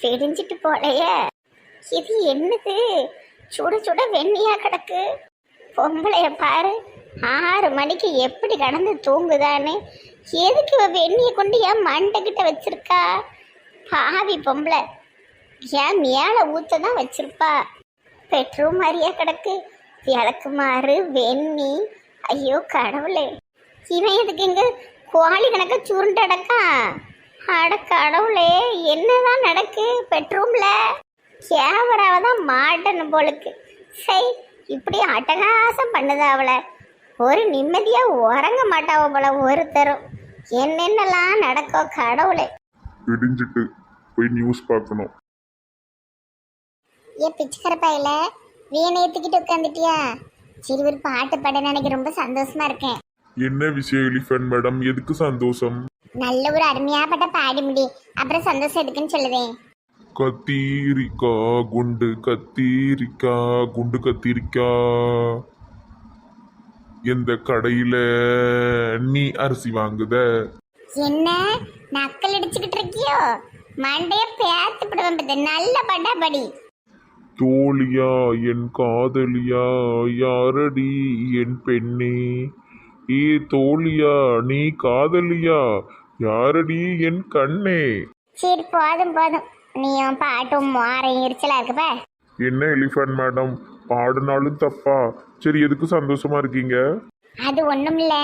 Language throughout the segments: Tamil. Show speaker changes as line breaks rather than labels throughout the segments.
விடிஞ்சிட்டு போலையே. இது என்னது? சுட சுட வெண்ணியா கிடக்கு. பொம்பளைய பாரு ஆறு மணிக்கு எப்படி கடந்து தூங்குதான்னு. எதுக்கு இவ வெண்ணியை கொண்டு ஏன் மண்டைக்கிட்ட வச்சிருக்கா? பாவி பொம்பளை. ஏன் மேலே ஊத்த தான் வச்சிருப்பா. பெட்ரூம் மாதிரியா கிடக்கு. விளக்குமாறு வெண்ணி. ஐயோ கடவுளே. இவன் எதுக்கு இங்க கோழி கணக்க சுருண்டடக்கா அட கடவுளே என்னதான் நடக்கு பெட்ரூம்ல? கேமராவை தான் மாட்டணும் போலுக்கு. சரி இப்படி அட்டகாசம் பண்ணுதா அவளை. ஒரு நிம்மதியா உறங்க மாட்டாவ போல ஒருத்தரும். என்னென்னலாம் நடக்கும் கடவுளே.
விடிஞ்சிட்டு போய் நியூஸ் பார்க்கணும்.
ஏன் பிச்சைக்கர பையில வீணை ஏத்துக்கிட்டு உட்காந்துட்டியா சரி ஒரு பாட்டு பாட எனக்கு ரொம்ப சந்தோஷமா இருக்கேன்.
என்ன விஷயம் எலிஃபண்ட் மேடம் எதுக்கு சந்தோஷம்?
நல்ல ஒரு அருமையா பட்ட பாடி முடி. அப்புறம் சந்தோஷம் எதுக்குன்னு சொல்லுவேன்
கத்தீரிக்கா குண்டு கத்தீரிக்கா குண்டு கத்தீரிக்கா. எந்த கடையில நீ அரிசி வாங்குத?
என்ன? நக்கல் அடிச்சுக்கிட்டு இருக்கியோ? மண்டைய பேத்து பாத்து. நல்ல பட்டா படி.
தோழியா என் காதலியா யாரடி என் பெண்ணே? ஏ தோழியா நீ காதலியா? யாரடி என் கண்ணே?
சரி போதும் போதும். நீயும் பாட்டும் மாறையும் எரிச்சலா இருக்குப்பா
என்ன எலிஃபண்ட் மேடம் பாடினாலும் தப்பா? சரி எதுக்கு சந்தோஷமா இருக்கீங்க?
அது ஒண்ணும் இல்ல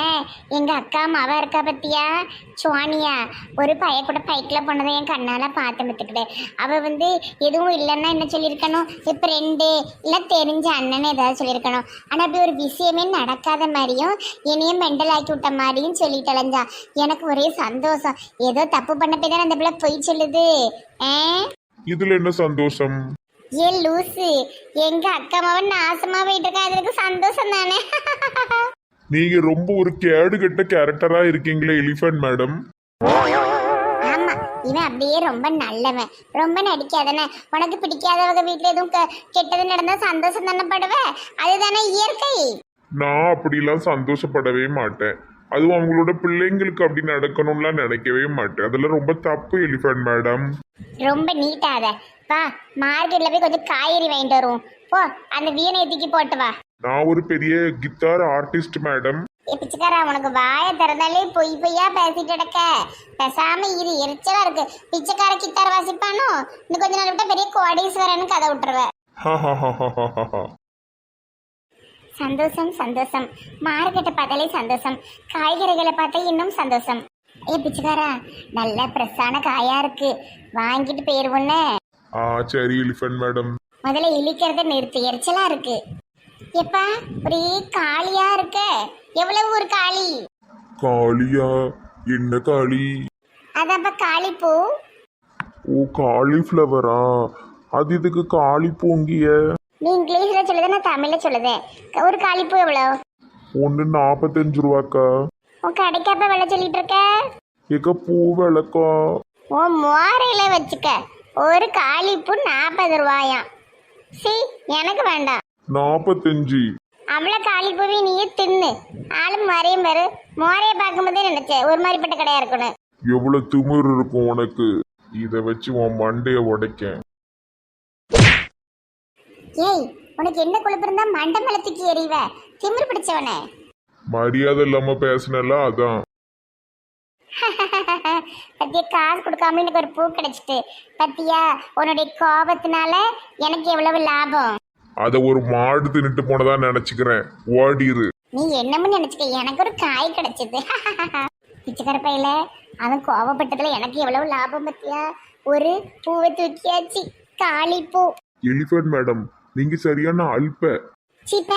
எங்க அக்கா மவ இருக்கா பத்தியா? சுவானியா ஒரு பைய கூட பைக்ல போனதை என் கண்ணால பார்த்து பத்துக்கிட்டு அவ வந்து எதுவும் இல்லைன்னா என்ன சொல்லியிருக்கணும்? இப்ப ரெண்டு இல்ல தெரிஞ்ச அண்ணன் ஏதாவது சொல்லியிருக்கணும். ஆனா அப்படி ஒரு விஷயமே நடக்காத மாதிரியும் என்னையும் மெண்டல் ஆக்கி விட்ட மாதிரியும் சொல்லிட்டு அலைஞ்சா. எனக்கு ஒரே சந்தோஷம். ஏதோ தப்பு பண்ண போய் தானே அந்த பிள்ளை பொய் சொல்லுது. ஆ?
இதுல என்ன சந்தோஷம்?
ஏ லூசு. எங்க அக்கா மவன் நாசமா போயிட்டு இருக்கா. அதுக்கு சந்தோஷம் தானே.
நீங்க ரொம்ப ஒரு கேடு கெட்ட கேரக்டரா இருக்கீங்களே எலிஃபண்ட் மேடம்
ஆமா இவன் அப்படியே ரொம்ப நல்லவன். ரொம்ப நடிக்காதன உனக்கு பிடிக்காதவங்க வீட்ல எதுவும் கெ- கெட்டது நடந்தா சந்தோஷம் தானே படுவ? அதுதானே இயற்கை.
நான் அப்படிலாம் சந்தோஷப்படவே மாட்டேன். அதுவும் அவங்களோட பிள்ளைங்களுக்கு அப்படி நடக்கணும்லாம் நினைக்கவே மாட்டேன். அதெல்லாம் ரொம்ப தப்பு எலிஃபண்ட் மேடம்
ரொம்ப நீட்டாத. வா மார்க்கெட்ல போய் கொஞ்சம் காய்கறி வாங்கிட்டு வருவோம். போ அந்த வீணை தூக்கி போட்டு வா.
நான் ஒரு பெரிய கித்தார் ஆர்டிஸ்ட் மேடம்
ஏ பிச்சைக்காரா உனக்கு வாயை திறந்தாலே பொய் பொய்யா பேசிட்டு கிடக்க. பேசாம இரு எரிச்சலா இருக்கு. பிச்சைக்கார கித்தார் வாசிப்பானோ? இன்னும் கொஞ்ச நாள் விட்டா பெரிய கோடீஸ்வரன்னு கதை விட்டுருவேன் சந்தோஷம் சந்தோஷம். மார்க்கெட்டை பார்த்தாலே சந்தோஷம். காய்கறிகளை பார்த்தா இன்னும் சந்தோஷம். ஏ பிச்சைக்காரா நல்ல ஃப்ரெஷ்ஷான காயா இருக்கு. வாங்கிட்டு போயிருவோன்னு
ஆ சரி எலிஃபண்ட் மேடம்
முதல்ல இழிக்கிறத நிறுத்து. எரிச்சலா இருக்கு. எப்பா ஒரே காளியா இருக்க. எவ்வளவு ஒரு காளி
காளியா என்ன காளி
அதாப்பா காளிப்பூ
ஓ காலிஃப்ளவரா? அது இதுக்கு காளி பூங்கிய?
நீ இங்கிலீஷ்ல சொல்லுது நான் தமிழ்ல சொல்லுதேன் ஒரு காளிப்பூ எவ்வளோ?
ஒன்று நாற்பத்தஞ்சு ரூபாக்கா.
உன் கடைக்காப்ப விலை சொல்லிட்டு இருக்க?
எங்க பூ விளக்கா?
உன் மோரையில வச்சுக்க. ஒரு காளிப்பூ நாற்பது ரூபாயாம். சி எனக்கு வேண்டாம்.
நாற்பத்தஞ்சு
அவ்வளோ காளிப்பூவி நீயே தின்னு. ஆளும் மறையும் பாரு. மோரையை பார்க்கும்போதே நினைச்சேன் ஒரு மாதிரிப்பட்ட கடையா இருக்கணும்
எவ்வளவு திமிரு இருக்கும் உனக்கு. இதை வச்சு உன் மண்டைய உடைக்கேன்.
ஏய் உனக்கு என்ன கொழுப்பு இருந்தா மண்டை மேல தூக்கி எறிவ? திமிரு பிடிச்சவனே.
மரியாதை இல்லாம பேசினல அதான்.
பத்தியா காசு கொடுக்காம எனக்கு ஒரு பூ கிடைச்சிட்டு. பத்தியா உன்னுடைய கோபத்தினால எனக்கு எவ்வளவு லாபம்?
அத ஒரு மாடு தின்னுட்டு போனதா நினைச்சுக்கிறேன். ஓடிரு.
நீ என்னமோ நினைச்சுக்க எனக்கு ஒரு காய் கிடைச்சது. பிச்சைக்கார பையில அவன் கோபப்பட்டதுல எனக்கு எவ்வளவு லாபம் பத்தியா? ஒரு பூவை தூக்கியாச்சு காளி பூ.
எலிஃபண்ட் மேடம் நீங்க சரியான அல்ப.
சீப்ப.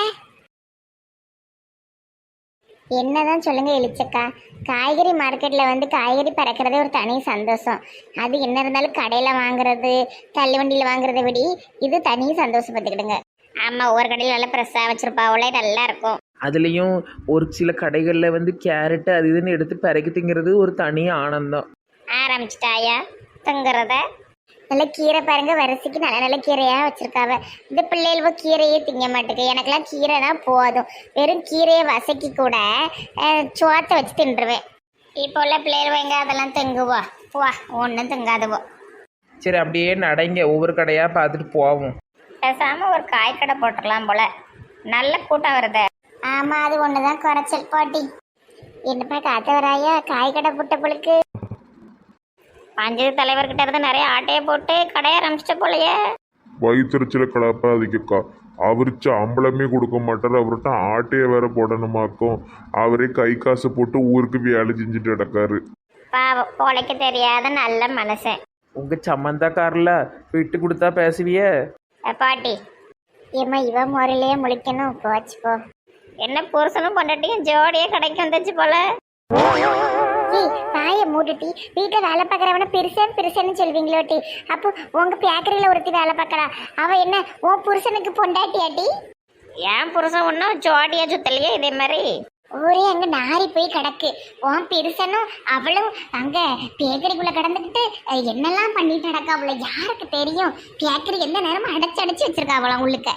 என்னதான் சொல்லுங்க எலிச்சக்கா காய்கறி மார்க்கெட்ல வந்து காய்கறி பறக்கிறதே ஒரு தனி சந்தோஷம். அது என்ன இருந்தாலும் கடையில வாங்குறது தள்ளு வண்டியில வாங்குறதை விட இது தனி சந்தோஷப்பட்டுக்கிடுங்க ஆமா ஒவ்வொரு கடையில நல்லா ஃப்ரெஷ்ஷாக வச்சிருப்பாவளே நல்லா இருக்கும்.
அதுலேயும் ஒரு சில கடைகளில் வந்து கேரட்டு அது இதுன்னு எடுத்து பிறக்கி திங்கிறது ஒரு தனி ஆனந்தம்.
ஆரம்பிச்சிட்டாயா தங்குறத? நல்ல கீரை பாருங்க வரிசைக்கு நல்ல நல்ல கீரையா வச்சிருக்காவ. இந்த பிள்ளைகளுவோ கீரையே திங்க மாட்டேங்க எனக்கெல்லாம் கீரைனா போதும். வெறும் கீரையை வசக்கி கூட சோத்தை வச்சு தின்றுவேன். இப்போ உள்ள பிள்ளைகள் எங்க? அதெல்லாம் திங்குவா. வா ஒன்றும் திங்காதுவோ.
சரி அப்படியே நடைங்க. ஒவ்வொரு கடையாக பார்த்துட்டு போவோம்.
பேசாம ஒரு காய் கடை போட்டுடலாம் போல. நல்ல கூட்டம் வருதே. ஆமா அது ஒண்ணுதான் குறைச்சல் பாட்டி. என்னப்பா காத்த வராயா? காய் கடை புட்ட புழுக்கு பஞ்சத்து தலைவர்கிட்ட இருந்து நிறைய ஆட்டையை போட்டு கடையை ஆரம்பிச்சிட்ட போலயே.
வயிற்றுச்சில கலப்பாதிக்கக்கா அவர் சம்பளமே கொடுக்க மாட்டார். அவர்கிட்ட ஆட்டையை வேற போடணுமாக்கும். அவரே கை காசு போட்டு ஊருக்கு வேலை செஞ்சுட்டு கிடக்காரு.
பாவம் பொழைக்க தெரியாத நல்ல மனுஷன்.
உங்கள் சம்மந்தாக்காரில் விட்டு கொடுத்தா பேசுவிய?
பாட்டி. ஏம்மா இவ முறையிலேயே முழிக்கணும். போச்சு போ. என்ன புருஷனும் பொண்டாட்டியும் ஜோடியே கடைக்கு வந்துச்சு போல. தாய மூடுட்டி. வீட்டுல வேலை பார்க்கறவன பெருசன் பெருசன்னு சொல்வீங்களோ டி. அப்போ உங்க பேக்கரியில ஒருத்தி வேலை பார்க்கறா. அவ என்ன உன் புருஷனுக்கு பொண்டாட்டியாட்டி ஏன் புருஷன் ஒன்றும் ஜோடியா சுத்தலையே இதே மாதிரி. ஊரே அங்க நாரி போய் கிடக்கு. உன் பெருசனும் அவளும் அங்க பேக்கரிக்குள்ள கிடந்துக்கிட்டு என்னெல்லாம் பண்ணிட்டு கிடக்கா அவளை? யாருக்கு தெரியும்? பேக்கரி எந்த நேரமும் அடைச்சு அடைச்சு வச்சிருக்கா அவளை உள்ளுக்க.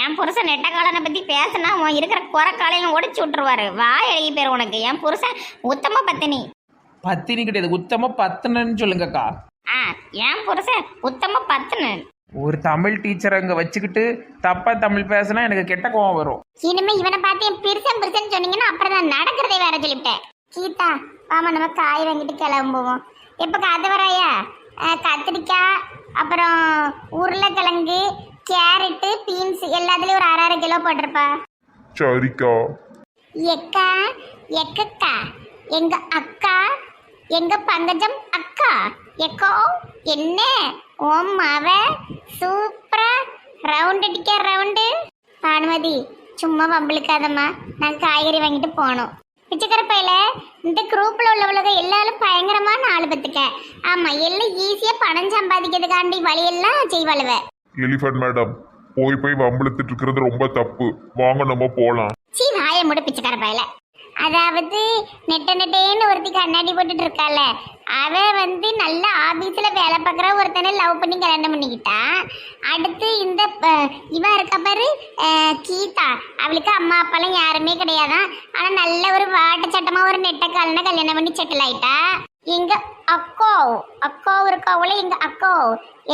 என் புருஷன் நெட்ட காலனை பத்தி பேசினா உன் இருக்கிற குறை காலையில ஒடிச்சு விட்டுருவாரு. வா எழுதி பேர் உனக்கு. என் புருஷன் உத்தம பத்தினி.
பத்தினி கிடையாது. உத்தம பத்துனன்னு சொல்லுங்கக்கா.
ஆ என் புருஷன் உத்தம பத்துனு
ஒரு தமிழ் டீச்சர் அங்கே வச்சுக்கிட்டு தப்பாக தமிழ் பேசினா எனக்கு கெட்ட கோவம் வரும்.
இனிமே இவனை பார்த்து என் பெருசன் பெருசன் சொன்னீங்கன்னா அப்புறம் நான் நடக்கிறதே வேற சொல்லிவிட்டேன். கீதா வாமா நம்ம காய் வாங்கிட்டு கிளம்புவோம் எப்போ கதை வராயா? கத்திரிக்காய் அப்புறம் உருளைக்கிழங்கு கேரட்டு பீன்ஸ் எல்லாத்துலேயும் ஒரு அரை அரை கிலோ போட்டிருப்பா.
சரிக்கா.
எக்கா எக்கக்கா எங்க அக்கா எங்க பங்கஜம் அக்கா எக்கோ என்ன? ஓம் மாவ. சூப்பரா. ரவுண்ட் அடிக்க ரவுண்டு பானுமதி சும்மா வம்பளுக்காதம்மா நான் காய்கறி வாங்கிட்டு போனோம் பிச்சைக்கர பையில இந்த குரூப்ல உள்ளவளுக எல்லாரும் பயங்கரமான ஆளு பத்துக்க ஆமா எல்லாம் ஈஸியா பணம் சம்பாதிக்கிறதுக்காண்டி வழியெல்லாம் செய்வாளுவ.
எலிஃபண்ட் மேடம் போய் போய் வம்பிழுத்துட்டு இருக்கிறது ரொம்ப தப்பு. வாங்க நம்ம போலாம்.
சீ வாய முட பிச்சைக்கார பயல. அதாவது நெட்ட நெட்டேன்னு ஒருத்தி கண்ணாடி போட்டுட்டு இருக்கால அவ வந்து நல்ல ஆபீஸ்ல வேலை பார்க்குற ஒருத்தனை லவ் பண்ணி கல்யாணம் பண்ணிக்கிட்டா. அடுத்து இந்த இவன் இருக்க பாரு கீதா. அவளுக்கு அம்மா அப்பாலாம் யாருமே கிடையாதான். ஆனால் நல்ல ஒரு வாட்ட சட்டமாக ஒரு நெட்ட கல்யாணம் பண்ணி செட்டில் ஆயிட்டா. எங்க அக்கோ அக்கோ இருக்கவள எங்க அக்கோ?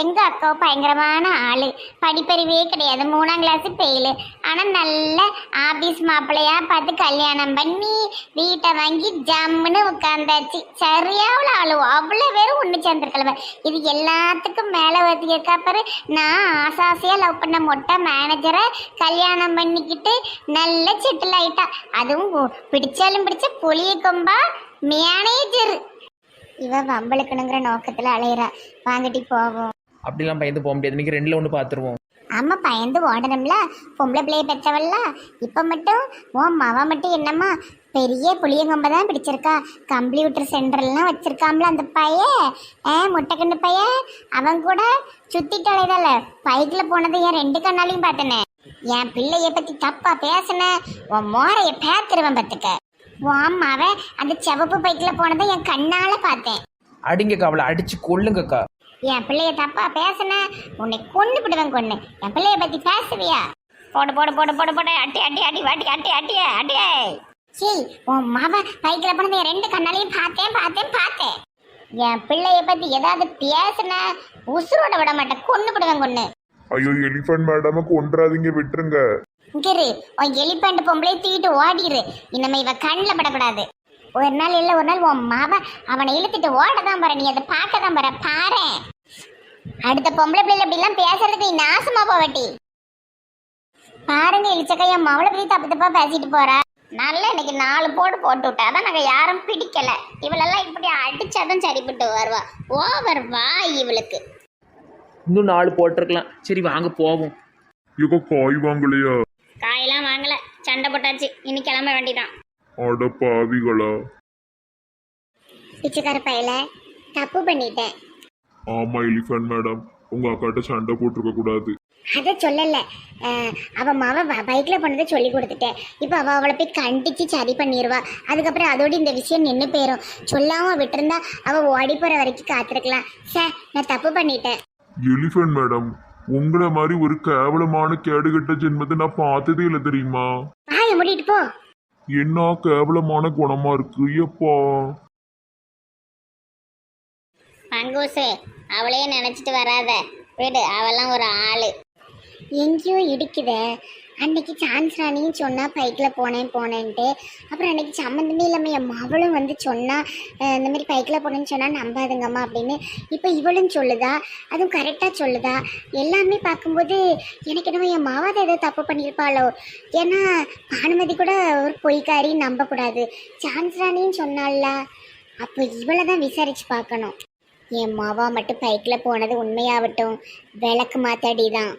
எங்க அக்கோ? பயங்கரமான ஆளு. படிப்பறிவே கிடையாது. மூணாம் கிளாஸ் பெயிலு ஆனா நல்ல ஆபீஸ் மாப்பிள்ளையா பார்த்து கல்யாணம் பண்ணி வீட்டை வாங்கி ஜம்முன்னு உட்காந்தாச்சு சரியாவில் ஆளு அவ்வளோ பேரும் ஒன்று சேர்ந்துருக்கலவ. இது எல்லாத்துக்கும் மேலே ஒருத்திக்க அப்புறம் நான் ஆசாசியா லவ் பண்ண மொட்டை மேனேஜரை கல்யாணம் பண்ணிக்கிட்டு நல்ல செட்டில் ஆயிட்டா. அதுவும் பிடிச்சாலும் பிடிச்ச புளிய கொம்பா மேனேஜர் இவ வம்பளுக்கணுங்கிற நோக்கத்துல அலையிறா. வாங்கிட்டு போவோம்.
அப்படிலாம் பயந்து போக முடியாது. இன்னைக்கு ரெண்டில் ஒன்று பார்த்துருவோம்
அம்மா பயந்து ஓடணும்ல. பொம்பளை பிள்ளைய பெற்றவல்ல இப்போ மட்டும் உன் மவ மட்டும் என்னம்மா? பெரிய புளியங்கொம்பை தான் பிடிச்சிருக்கா. கம்ப்யூட்டர் சென்டர்லாம் வச்சிருக்காம்ல அந்த பையன் ஏ முட்டைக்கண்ணு பையன் அவன் கூட சுத்திட்டு அலைதல்ல பைக்கில் போனதை என் ரெண்டு கண்ணாலையும் பார்த்தனே. என் பிள்ளைய பத்தி தப்பா பேசின. உன் மோரைய பேத்துருவன் பத்துக்க அம்மாவை அந்த சிவப்பு பைக்கில் போனதை என் கண்ணால பார்த்தேன்.
அடிங்கக்கா அவளை அடிச்சு கொள்ளுங்கக்கா
என் பிள்ளைய தப்பா பேசுன? உன்னை கொண்டு விடுவேன் கொண்டு என் பிள்ளைய பத்தி பேசுவியா? போடு போடு போடு போடு போடு. அட்டி அட்டி அடி வாட்டி அட்டி அட்டியே அட்டியே சீ உன் மவ பைக்கில் போனதை என் ரெண்டு கண்ணாலையும் பார்த்தேன் பார்த்தேன் பார்த்தேன். என் பிள்ளைய பத்தி ஏதாவது பேசுன உசுரோட விட மாட்டேன். கொண்டு விடுவேன் கொண்டு
ஐயோ எலிஃபண்ட் மேடமை கொன்றாதீங்க விட்டுருங்க.
இங்கிரு உன் எலிபேண்ட் பொம்பளை தூக்கிட்டு ஓடிரு. இனிமே இவ கண்ணில் படக்கூடாது. ஒரு நாள் இல்லை ஒரு நாள் உன் மாவ அவனை இழுத்துட்டு ஓட தான் போற நீ அதை பார்க்க தான் போற பாரு. அடுத்த பொம்பளை பிள்ளை இப்படிலாம் பேசுறதுக்கு நீ நாசமா போவட்டி பாருங்க இழிச்சக்கா என் மவளை பத்தி தப்பு தப்பா பேசிட்டு போறா. நல்ல இன்னைக்கு நாலு போடு போட்டு விட்டா அதான் நாங்க யாரும் பிடிக்கல. இவளெல்லாம் இப்படி அடிச்சாதான் சரிப்பட்டு வருவா. ஓவர் வா இவளுக்கு.
இன்னும் நாலு போட்டிருக்கலாம். சரி வாங்க போவோம்.
இவங்க காய் வாங்கலையா?
சண்டை போட்டாச்சு இனி கிளம்ப வேண்டிதான்.
அட பாவிகளா.
பிச்சைக்கார பையல தப்பு பண்ணிட்டேன்.
ஆமா எலிஃபண்ட் மேடம் உங்க அக்காட்ட சண்டை போட்டிருக்க கூடாது.
அதை சொல்லல. அஹ், அவ மாவ பைக்ல போனதை சொல்லி கொடுத்துட்டேன் இப்போ அவ அவளை போய் கண்டிச்சு சரி பண்ணிடுவா அதுக்கப்புறம் அதோட இந்த விஷயம் நின்று போயிடும் சொல்லாம விட்டிருந்தா அவ ஓடி போற வரைக்கும் காத்திருக்கலாம். சார் நான் தப்பு பண்ணிட்டேன்.
எலிஃபண்ட் மேடம் உங்களை மாதிரி ஒரு கேவலமான கேடுகட்ட ஜென்மத்தை நான் பார்த்ததே இல்லை தெரியுமா?
வாயை மூடிட்டு போ.
என்ன கேவலமான குணமா இருக்கு எப்பா?
பங்கூசு அவளையே நினைச்சிட்டு வராத. விடு அவெல்லாம் ஒரு ஆளு. எங்கேயோ இடிக்குதே. அன்னைக்கு சான்ஸ் ராணியும் சொன்னால் பைக்கில் போனேன் போனேன்ட்டு. அப்புறம் அன்னைக்கு சம்மந்தமே இல்லாமல் என் மவளும் வந்து சொன்னால் இந்த மாதிரி பைக்கில் போனேன்னு சொன்னால் நம்பாதுங்கம்மா அப்படின்னு. இப்போ இவளும் சொல்லுதா அதுவும் கரெக்டாக சொல்லுதா எல்லாமே பார்க்கும்போது எனக்கு என்னமோ என் மாவாத ஏதோ தப்பு பண்ணியிருப்பாளோ. ஏன்னா பானுமதி கூட ஒரு பொய்க்காரி நம்பக்கூடாது. சான்ஸ் ராணியும் சொன்னால அப்போ இவளை தான் விசாரித்து பார்க்கணும். என் மாவா மட்டும் பைக்கில் போனது உண்மையாகட்டும் விளக்கு மாத்தாடி தான்